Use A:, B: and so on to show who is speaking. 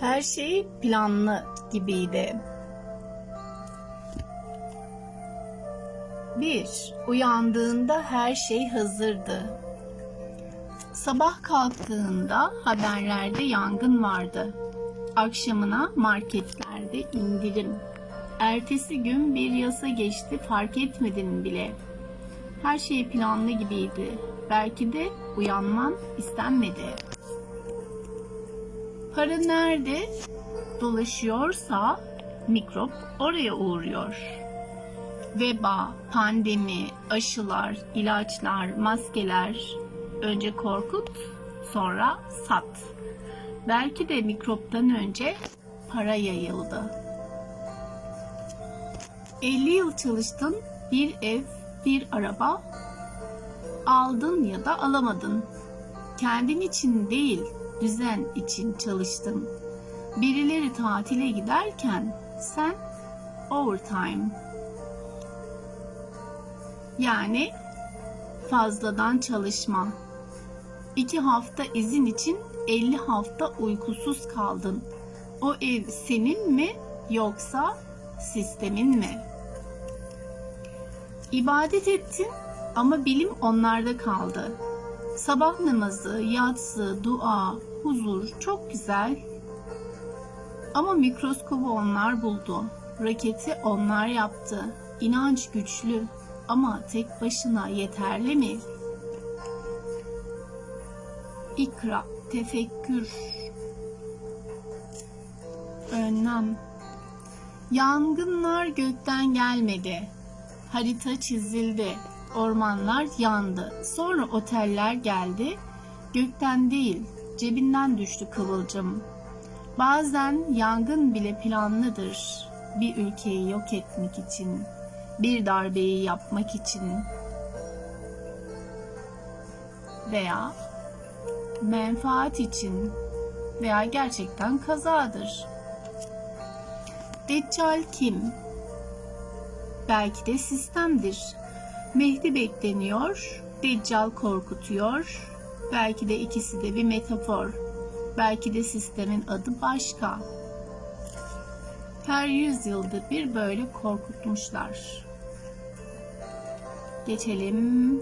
A: Her şey planlı gibiydi. 1. Uyandığında her şey hazırdı. Sabah kalktığında haberlerde yangın vardı. Akşamına marketlerde indirim. Ertesi gün bir yasa geçti fark etmedin bile. Her şey planlı gibiydi. Belki de uyanman istenmedi. Para nerede dolaşıyorsa mikrop oraya uğruyor. Veba, pandemi, aşılar, ilaçlar, maskeler önce korkut, sonra sat. Belki de mikroptan önce para yayıldı. 50 yıl çalıştın, bir ev, bir araba aldın ya da alamadın. Kendin için değil, düzen için çalıştın. Birileri tatile giderken sen overtime yani fazladan çalışma. İki hafta izin için 50 hafta uykusuz kaldın. O ev senin mi yoksa sistemin mi? İbadet ettin ama bilim onlarda kaldı. Sabah namazı, yatsı, dua, huzur çok güzel. Ama mikroskobu onlar buldu. Raketi onlar yaptı. İnanç güçlü ama tek başına yeterli mi? İkra, tefekkür, önlem. Yangınlar gökten gelmedi. Harita çizildi. Ormanlar yandı. Sonra oteller geldi. Gökten değil, cebinden düştü kıvılcım. Bazen yangın bile planlıdır. Bir ülkeyi yok etmek için, bir darbeyi yapmak için veya menfaat için veya gerçekten kazadır. Deccal kim? Belki de sistemdir. Mehdi bekleniyor, Deccal korkutuyor. Belki de ikisi de bir metafor. Belki de sistemin adı başka. Her yüzyılda bir böyle korkutmuşlar. Geçelim